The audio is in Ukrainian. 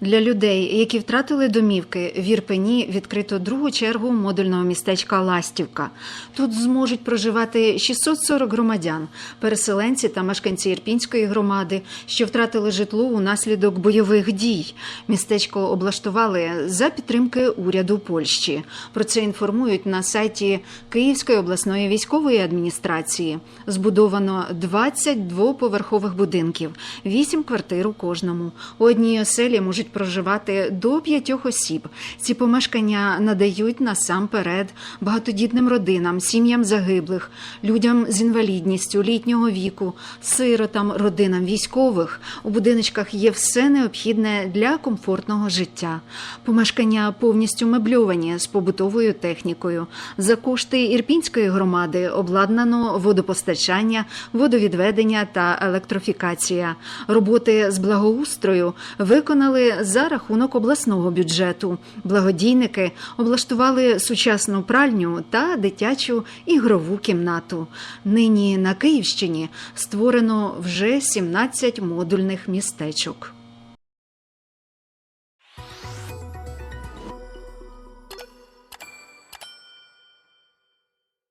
Для людей, які втратили домівки, в Ірпені відкрито другу чергу модульного містечка Ластівка. Тут зможуть проживати 640 громадян, переселенці та мешканці Ірпінської громади, що втратили житло унаслідок бойових дій. Містечко облаштували за підтримки уряду Польщі. Про це інформують на сайті Київської обласної військової адміністрації. Збудовано 20 двоповерхових будинків, 8 квартир у кожному. У одній оселі можуть проживати до п'ятьох осіб. Ці помешкання надають насамперед багатодітним родинам, сім'ям загиблих, людям з інвалідністю, літнього віку, сиротам, родинам військових. У будиночках є все необхідне для комфортного життя. Помешкання повністю мебльовані з побутовою технікою. За кошти Ірпінської громади обладнано водопостачання, водовідведення та електрофікація. Роботи з благоустрою виконали за рахунок обласного бюджету. Благодійники облаштували сучасну пральню та дитячу ігрову кімнату. Нині на Київщині створено вже 17 модульних містечок.